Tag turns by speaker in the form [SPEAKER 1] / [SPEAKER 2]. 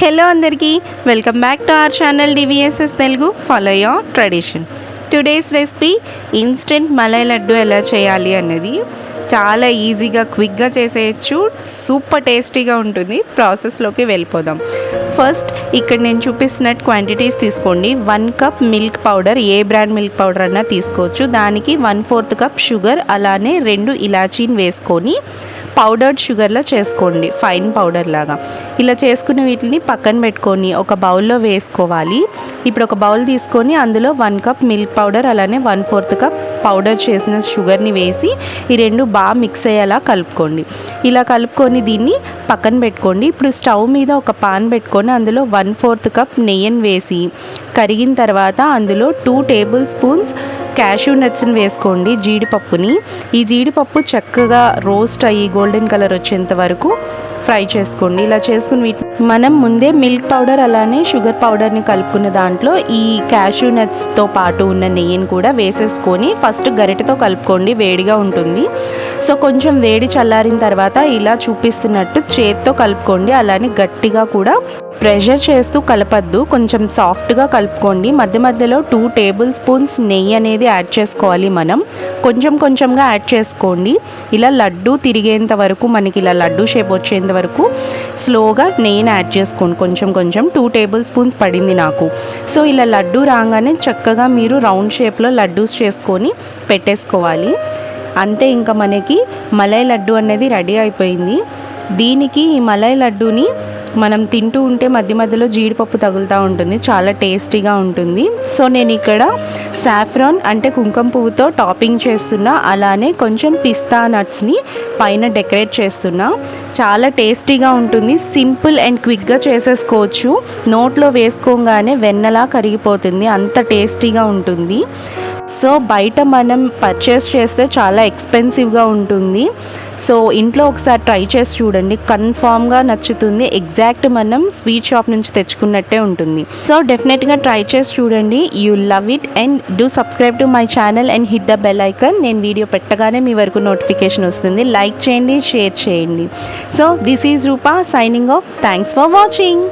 [SPEAKER 1] Hello అందరికీ. Welcome back to our channel DVSS Telugu follow your tradition today's recipe instant malai laddu ఎలా చేయాలి అన్నది చాలా ఈజీగా క్విక్గా చేసేయచ్చు. సూపర్ టేస్టీగా ఉంటుంది. ప్రాసెస్లోకి వెళ్ళిపోదాం. ఫస్ట్ ఇక్కడ నేను చూపిస్తున్న క్వాంటిటీస్ తీసుకోండి. వన్ కప్ మిల్క్ పౌడర్ ఏ బ్రాండ్ మిల్క్ పౌడర్ అన్నా తీసుకోవచ్చు. దానికి వన్ ఫోర్త్ కప్ షుగర్ అలానే రెండు ఇలాచీని వేసుకొని పౌడర్డ్ షుగర్లో చేసుకోండి. ఫైన్ పౌడర్ లాగా ఇలా చేసుకున్న వీటిని పక్కన పెట్టుకొని ఒక బౌల్లో వేసుకోవాలి. ఇప్పుడు ఒక బౌల్ తీసుకొని అందులో వన్ కప్ మిల్క్ పౌడర్ అలానే వన్ ఫోర్త్ కప్ పౌడర్ చేసిన షుగర్ని వేసి ఈ రెండు బాగా మిక్స్ అయ్యేలా కలుపుకోండి. ఇలా కలుపుకొని దీన్ని పక్కన పెట్టుకోండి. ఇప్పుడు స్టవ్ మీద ఒక పాన్ పెట్టుకొని అందులో వన్ ఫోర్త్ కప్ నెయ్యిని వేసి కరిగిన తర్వాత అందులో టూ టేబుల్ స్పూన్స్ క్యాషూ నట్స్ని వేసుకోండి జీడిపప్పుని. ఈ జీడిపప్పు చక్కగా రోస్ట్ అయ్యి గోల్డెన్ కలర్ వచ్చేంత వరకు ఫ్రై చేసుకోండి. ఇలా చేసుకుని వీటి మనం ముందే మిల్క్ పౌడర్ అలానే షుగర్ పౌడర్ని కలుపుకున్న దాంట్లో ఈ క్యాషూ నట్స్తో పాటు ఉన్న నెయ్యిని కూడా వేసేసుకొని ఫస్ట్ గరిటతో కలుపుకోండి. వేడిగా ఉంటుంది. సో కొంచెం వేడి చల్లారిన తర్వాత ఇలా చూపిస్తున్నట్టు చేత్తో కలుపుకోండి. అలానే గట్టిగా కూడా ప్రెషర్ చేస్తూ కలపద్దు. కొంచెం సాఫ్ట్గా కలుపుకోండి. మధ్య మధ్యలో టూ టేబుల్ స్పూన్స్ నెయ్యి అనేది యాడ్ చేసుకోవాలి మనం. కొంచెం కొంచెంగా యాడ్ చేసుకోండి. ఇలా లడ్డు తిరిగేంత వరకు మనకి ఇలా లడ్డు షేప్ వచ్చేంత వరకు స్లోగా నెయ్యిని యాడ్ చేసుకోండి కొంచెం కొంచెం టూ టేబుల్ స్పూన్స్ పడింది నాకు. సో ఇలా లడ్డు రాగానే చక్కగా మీరు రౌండ్ షేప్లో లడ్డూస్ చేసుకొని పెట్టేసుకోవాలి. అంతే ఇంకా మనకి మలై లడ్డు అనేది రెడీ అయిపోయింది. దీనికి ఈ మలై లడ్డూని మనం తింటూ ఉంటే మధ్య మధ్యలో జీడిపప్పు తగులుతూ ఉంటుంది. చాలా టేస్టీగా ఉంటుంది. సో నేను ఇక్కడ సాఫ్రాన్ అంటే కుంకుమ పువ్వుతో టాపింగ్ చేస్తున్నా అలానే కొంచెం పిస్తా నట్స్ని పైన డెకరేట్ చేస్తున్నా. చాలా టేస్టీగా ఉంటుంది సింపుల్ అండ్ క్విక్గా చేసేసుకోవచ్చు. నోట్లో వేసుకోగానే వెన్నలా కరిగిపోతుంది అంత టేస్టీగా ఉంటుంది. సో బయట మనం పర్చేస్ చేస్తే చాలా ఎక్స్పెన్సివ్గా ఉంటుంది. సో ఇంట్లో ఒకసారి ట్రై చేసి చూడండి. కన్ఫామ్గా నచ్చుతుంది. ఎగ్జాక్ట్ మనం స్వీట్ షాప్ నుంచి తెచ్చుకున్నట్టే ఉంటుంది. సో డెఫినెట్గా ట్రై చేసి చూడండి. You love it and do subscribe to my channel and hit the bell icon నేను వీడియో పెట్టగానే మీ వరకు నోటిఫికేషన్ వస్తుంది. లైక్ చేయండి షేర్ చేయండి. So this is Rupa signing off thanks for watching